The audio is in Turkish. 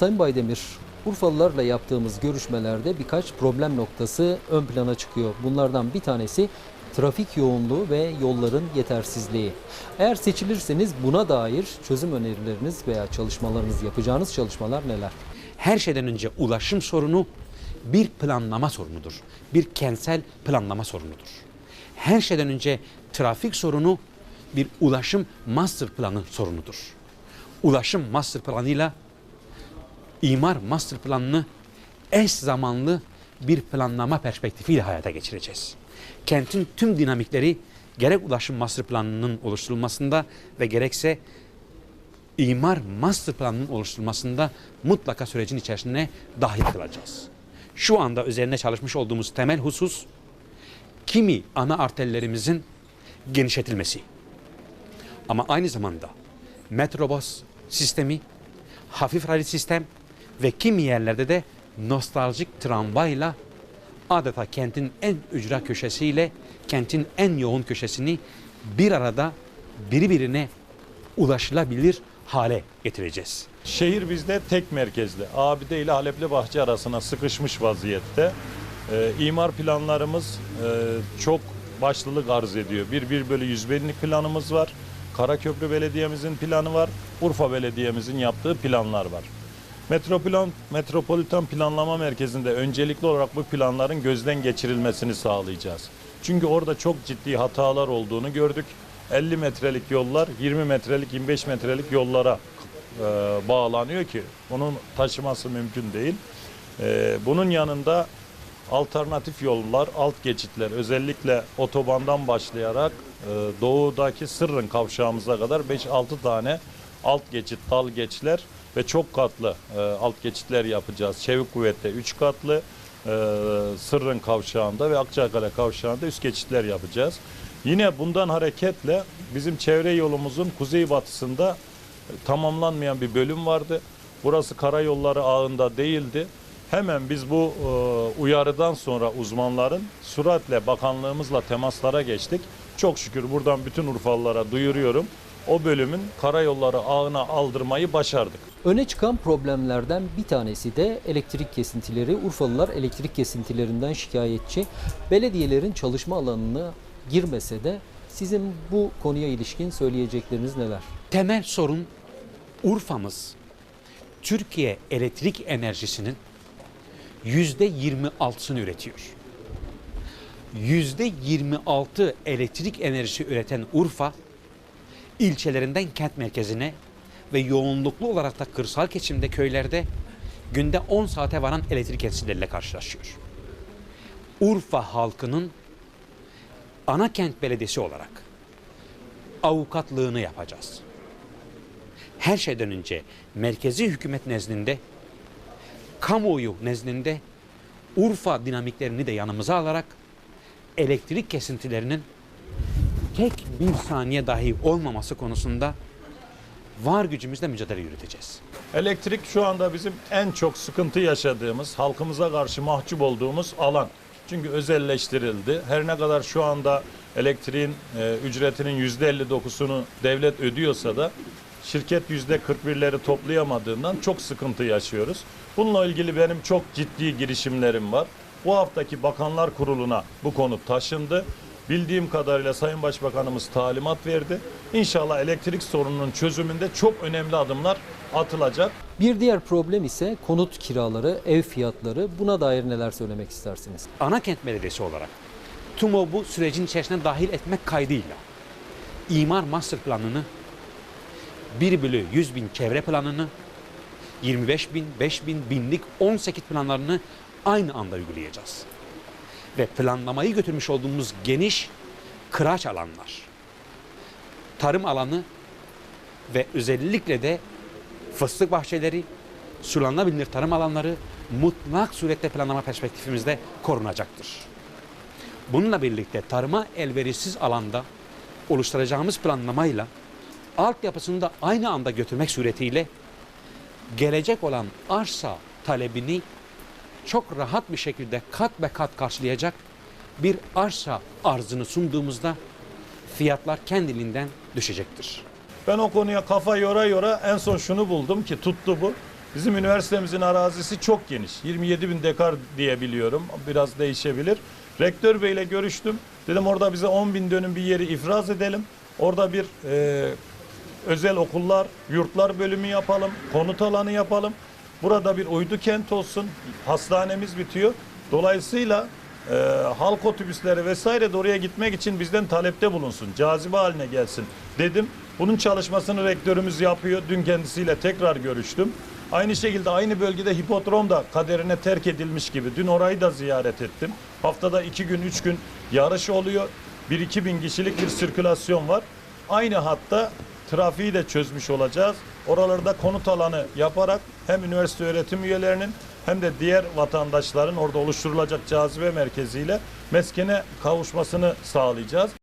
Sayın Baydemir, Urfalılarla yaptığımız görüşmelerde birkaç problem noktası ön plana çıkıyor. Bunlardan bir tanesi trafik yoğunluğu ve yolların yetersizliği. Eğer seçilirseniz buna dair çözüm önerileriniz veya çalışmalarınız, yapacağınız çalışmalar neler? Her şeyden önce ulaşım sorunu bir planlama sorunudur. Bir kentsel planlama sorunudur. Her şeyden önce trafik sorunu bir ulaşım master planı sorunudur. Ulaşım master planıyla imar master planını eş zamanlı bir planlama perspektifiyle hayata geçireceğiz. Kentin tüm dinamikleri gerek ulaşım master planının oluşturulmasında ve gerekse imar master planının oluşturulmasında mutlaka sürecin içerisine dahil kılacağız. Şu anda üzerine çalışmış olduğumuz temel husus kimi ana arterlerimizin genişletilmesi. Ama aynı zamanda metrobüs sistemi, hafif raylı sistem ve kimi yerlerde de nostaljik tramvayla adeta kentin en ücra köşesiyle kentin en yoğun köşesini bir arada birbirine ulaşılabilir hale getireceğiz. Şehir bizde tek merkezli. Abide ile Halepli Bahçe arasına sıkışmış vaziyette. Ee, imar planlarımız e, çok başlılık arz ediyor. Bir, bir bölü yüz binlik planımız var. Karaköprü Belediye'mizin planı var. Urfa Belediye'mizin yaptığı planlar var. Metroplan, Metropolitan Planlama Merkezi'nde öncelikli olarak bu planların gözden geçirilmesini sağlayacağız. Çünkü orada çok ciddi hatalar olduğunu gördük. 50 metrelik yollar 20 metrelik 25 metrelik yollara e, bağlanıyor ki onun taşıması mümkün değil. E, bunun yanında alternatif yollar, alt geçitler özellikle otobandan başlayarak e, doğudaki Sırrın kavşağımıza kadar 5-6 tane alt geçit, dal geçler ve çok katlı e, alt geçitler yapacağız. Çevik Kuvvet'te 3 katlı, e, Sırrın kavşağında ve Akçakale kavşağında üst geçitler yapacağız. Yine bundan hareketle bizim çevre yolumuzun kuzeybatısında tamamlanmayan bir bölüm vardı. Burası karayolları ağında değildi. Hemen biz bu e, uyarıdan sonra uzmanların süratle bakanlığımızla temaslara geçtik. Çok şükür buradan bütün Urfalılara duyuruyorum. O bölümün karayolları ağına aldırmayı başardık. Öne çıkan problemlerden bir tanesi de elektrik kesintileri. Urfalılar elektrik kesintilerinden şikayetçi. Belediyelerin çalışma alanına girmese de sizin bu konuya ilişkin söyleyecekleriniz neler? Temel sorun Urfa'mız Türkiye elektrik enerjisinin yüzde 26'sını üretiyor. Yüzde 26 elektrik enerjisi üreten Urfa ilçelerinden kent merkezine ve yoğunluklu olarak da kırsal kesimde köylerde günde 10 saate varan elektrik kesintileriyle karşılaşıyor. Urfa halkının ana kent belediyesi olarak avukatlığını yapacağız. Her şeyden önce merkezi hükümet nezdinde, kamuoyu nezdinde Urfa dinamiklerini de yanımıza alarak elektrik kesintilerinin tek bir saniye dahi olmaması konusunda var gücümüzle mücadele yürüteceğiz. Elektrik şu anda bizim en çok sıkıntı yaşadığımız, halkımıza karşı mahcup olduğumuz alan. Çünkü özelleştirildi. Her ne kadar şu anda elektriğin e, ücretinin %59'unu devlet ödüyorsa da şirket %41'leri toplayamadığından çok sıkıntı yaşıyoruz. Bununla ilgili benim çok ciddi girişimlerim var. Bu haftaki Bakanlar Kurulu'na bu konu taşındı. Bildiğim kadarıyla Sayın Başbakanımız talimat verdi. İnşallah elektrik sorununun çözümünde çok önemli adımlar atılacak. Bir diğer problem ise konut kiraları, ev fiyatları. Buna dair neler söylemek istersiniz? Ana kent belediyesi olarak TUMO bu sürecin içerisine dahil etmek kaydıyla imar master planını 1 bölü 100 bin çevre planını 25 bin, 5 bin, binlik 18 planlarını aynı anda uygulayacağız. Ve planlamayı götürmüş olduğumuz geniş kıraç alanlar, tarım alanı ve özellikle de fıstık bahçeleri, sulanabilir tarım alanları mutlak surette planlama perspektifimizde korunacaktır. Bununla birlikte tarıma elverişsiz alanda oluşturacağımız planlamayla altyapısını da aynı anda götürmek suretiyle gelecek olan arsa talebini çok rahat bir şekilde kat be kat karşılayacak bir arsa arzını sunduğumuzda fiyatlar kendiliğinden düşecektir. Ben o konuya kafa yora yora en son şunu buldum ki tuttu bu. Bizim üniversitemizin arazisi çok geniş. 27 bin dekar diye biliyorum. Biraz değişebilir. Rektör Bey ile görüştüm. Dedim orada bize 10 bin dönüm bir yeri ifraz edelim. Orada bir e, özel okullar, yurtlar bölümü yapalım, konut alanı yapalım. Burada bir uydu kent olsun, hastanemiz bitiyor. Dolayısıyla e, halk otobüsleri vesaire de oraya gitmek için bizden talepte bulunsun, cazibe haline gelsin dedim. Bunun çalışmasını rektörümüz yapıyor. Dün kendisiyle tekrar görüştüm. Aynı şekilde aynı bölgede hipodrom da kaderine terk edilmiş gibi. Dün orayı da ziyaret ettim. Haftada iki gün, üç gün yarış oluyor. 1-2 bin kişilik bir sirkülasyon var. Aynı hatta trafiği de çözmüş olacağız. Oralarda konut alanı yaparak hem üniversite öğretim üyelerinin hem de diğer vatandaşların orada oluşturulacak cazibe merkeziyle meskene kavuşmasını sağlayacağız.